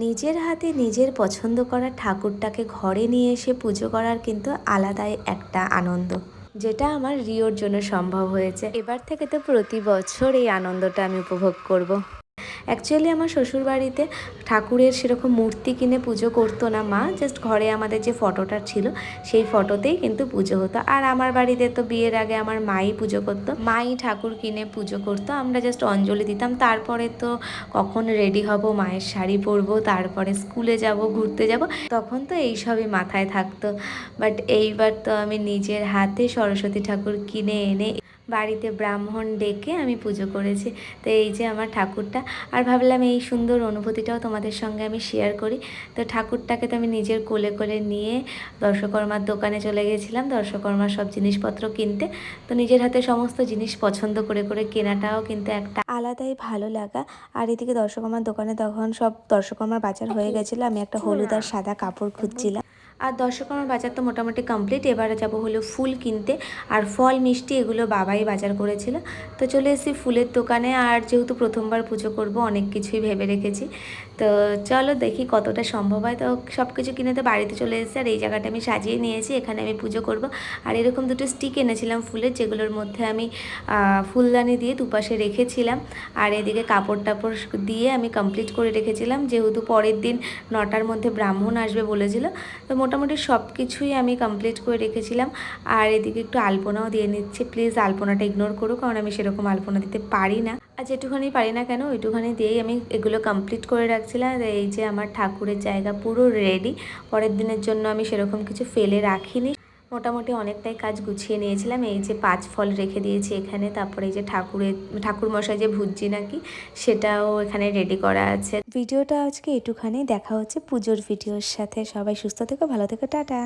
নিজের হাতে নিজের পছন্দ করা ঠাকুরটাকে ঘরে নিয়ে এসে পুজো করার কিন্তু আলাদাই একটা আনন্দ, যেটা আমার রিওর জন্য সম্ভব হয়েছে এবার থেকে তো প্রতি বছর এই আনন্দটা আমি উপভোগ করব। অ্যাকচুয়ালি আমার শ্বশুরবাড়িতে ঠাকুরের সেরকম মূর্তি কিনে পুজো করতো না মা। জাস্ট ঘরে আমাদের যে ফটোটা ছিল, সেই ফটোতেই কিন্তু পুজো হতো। আর আমার বাড়িতে তো বিয়ের আগে আমার মাই পুজো করতো। মাই ঠাকুর কিনে পুজো করতো। আমরা জাস্ট অঞ্জলি দিতাম। তারপরে তো কখন রেডি হব, মায়ের শাড়ি পরবো, তারপরে স্কুলে যাব, ঘুরতে যাব, তখন তো এইসবই মাথায় থাকতো। বাট এইবার তো আমি নিজের হাতে সরস্বতী ঠাকুর কিনে এনে বাড়িতে ব্রাহ্মণ ডেকে আমি পুজো করেছি। তো এই যে আমার ঠাকুরটা। আর ভাবলাম এই সুন্দর অনুভূতিটাও তোমাদের সঙ্গে আমি শেয়ার করি। তো ঠাকুরটাকে তো আমি নিজের কোলে কোলে নিয়ে দর্শকর্মার দোকানে চলে গেছিলাম। দর্শকর্মার সব জিনিসপত্র কিনতে। তো নিজের হাতে সমস্ত জিনিস পছন্দ করে করে কেনাটাও কিন্তু একটা আলাদাই ভালো লাগা। আর এদিকে দর্শকর্মার দোকানে তখন সব দর্শকর্মার বাজার হয়ে গেছিল। আমি একটা হলুদ আর সাদা কাপড় খুঁজছিলাম। আর দর্শকর্মার বাজার তো মোটামুটি কমপ্লিট এবারে যাব হলো ফুল কিনতে। আর ফল, মিষ্টি এগুলো বাবাই বাজার করেছিল। তো চলে এসেছি ফুলের দোকানে আর যেহেতু প্রথমবার পুজো করব, অনেক কিছুই ভেবে রেখেছি। তো চলো দেখি কতটা সম্ভব হয়। তো সব কিছু কিনে তো বাড়িতে চলে এসেছি আর এই জায়গাটা আমি সাজিয়ে নিয়েছি, এখানে আমি পুজো করব। আর এরকম দুটো স্টিক এনেছিলাম ফুলের, যেগুলোর মধ্যে আমি ফুলদানি দিয়ে দুপাশে রেখেছিলাম। আর এদিকে কাপড় টাপড় দিয়ে আমি কমপ্লিট করে রেখেছিলাম। যেহেতু পরের দিন নটার মধ্যে ব্রাহ্মণ আসবে বলেছিল, তো মোটামুটি সব কিছুই আমি কমপ্লিট করে রেখেছিলাম। আর এদিকে একটু আলপনাও দিয়ে নিচ্ছি। প্লিজ আলপনাটা ইগনোর করো, কারণ আমি সেরকম আলপনা দিতে পারি না। আর যেটুখানি পারি না কেন, ওইটুখানি দিয়েই আমি এগুলো কমপ্লিট করে রাখছিলাম। এই যে আমার ঠাকুরের জায়গা পুরো রেডি পরের দিনের জন্য আমি সেরকম কিছু ফেলে রাখিনি। মোটামুটি অনেকটাই কাজ গুছিয়ে নিয়েছিলাম। এই যে পাঁচ ফল রেখে দিয়েছি এখানে, তারপরে এই যে ঠাকুরের ঠাকুর মশাই যে ভুজি নাকি, সেটাও এখানে রেডি করা আছে। ভিডিওটা আজকে এটুখানি। দেখা হচ্ছে পুজোর ভিডিওর সাথে। সবাই সুস্থ থেকো, ভালো থেকো, টাটা।